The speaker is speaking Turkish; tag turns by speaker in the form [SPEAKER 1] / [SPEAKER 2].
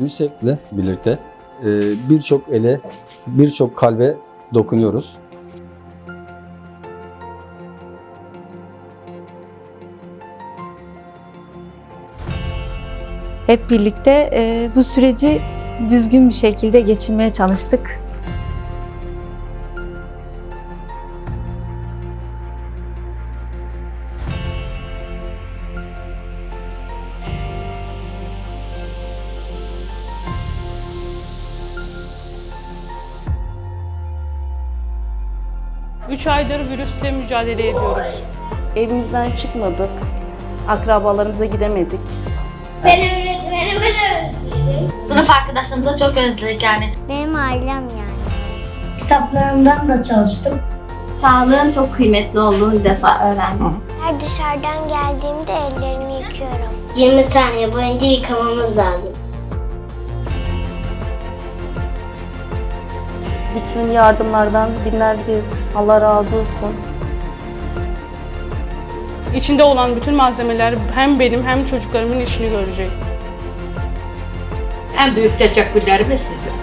[SPEAKER 1] UNICEF'le birlikte e, birçok ele, birçok kalbe dokunuyoruz.
[SPEAKER 2] Hep birlikte e, bu süreci düzgün bir şekilde geçirmeye çalıştık.
[SPEAKER 3] Üç aydır virüsle mücadele ediyoruz.
[SPEAKER 4] Evimizden çıkmadık. Akrabalarımıza gidemedik.
[SPEAKER 5] Ben öğretmenimi de özledim.
[SPEAKER 6] Sınıf arkadaşlarımızı çok özledik yani.
[SPEAKER 5] Benim ailem yani. Kitaplarımdan da çalıştım. Sağlığın çok kıymetli olduğunu bir defa öğrendim.
[SPEAKER 7] Her dışarıdan geldiğimde ellerimi yıkıyorum.
[SPEAKER 5] 20 saniye boyunca yıkamamız lazım.
[SPEAKER 4] Bütün yardımlardan binlerceyiz. Allah razı olsun.
[SPEAKER 3] İçinde olan bütün malzemeler hem benim hem çocuklarımın işini görecek.
[SPEAKER 8] En büyük teşekkürlerimiz size.